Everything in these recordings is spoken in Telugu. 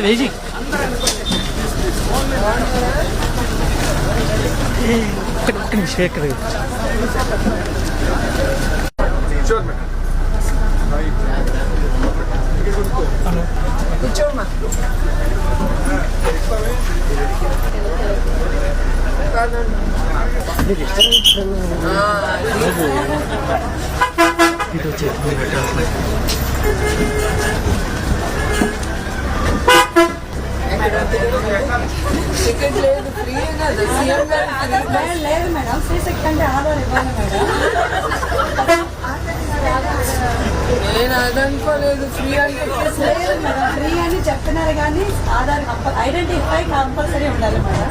వేసి ఒక్క నిమిషం ఎక్కడ ఇది వచ్చి టికెట్ లేదు ఫ్రీ కదా. సీఎం గారు లేదు మేడం. ఫ్రీ సెకండ్ ఆధార్ ఇవ్వాలి మేడం. నేను అదనుకోలేదు ఫ్రీ అంటే లేదు మేడం ఫ్రీ అని చెప్తున్నారు కానీ ఆధార్ ఐడెంటిఫై కంపల్సరీ ఉండాలి మేడం.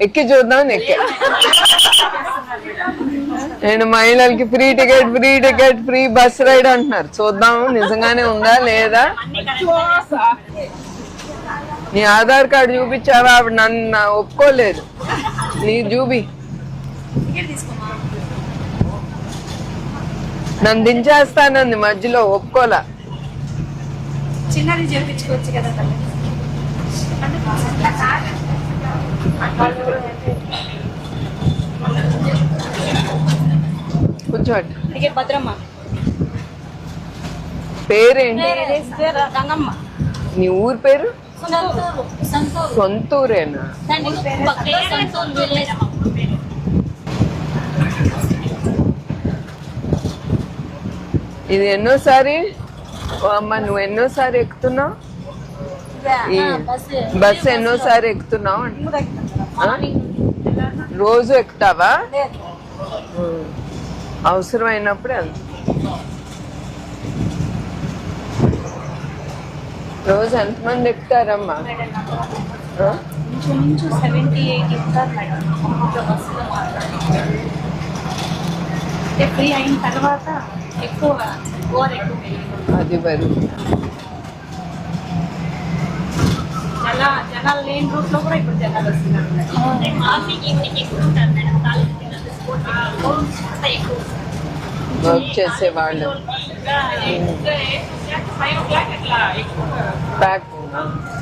ఎక్కి చూద్దాం ఎక్కి. నేను మహిళలకి free ticket free ticket free bus ride అంటున్నారు. చూద్దాము నిజంగానే ఉందా లేదా? నీ ఆధార్ కార్డు చూపించావా? ఆవిడ నన్ను ఒప్పుకోలేదు. నీ చూపి నన్ను దించేస్తానంది మధ్యలో ఒప్పుకోలా. చిన్నది కదా కూర్చోండి. టికెట్ భద్రమ్మ. పేరేంటి? రంగమ్మ. నీ ఊరు పేరు? సంతూరు సంతూరు. సొంతూరేనా? ఇది ఎన్నోసారి? అమ్మ నువ్వు ఎన్నోసారి ఎక్కుతున్నావు? ఈ బస్సు. ఎన్నోసారి ఎక్కుతున్నావు? రోజు ఎక్కుతావా. అవసరమైనప్పుడే వెళ్తా. రోజు ఎంతమంది ఎక్కుతారమ్మా? ఫ్రీ అయిన తర్వాత ఎక్కువ ఓవర్ ఎక్కువ పెరిగింది. అది మరి జన జనాలు లేని రూట్లో కూడా ఇప్పుడు జనాలు వస్తున్నారు. మార్నింగ్ ఈవినింగ్ ఎక్కువ ఉంటారు మేడం. కాలేజ్ పిల్లలు స్కూల్ పిల్లలు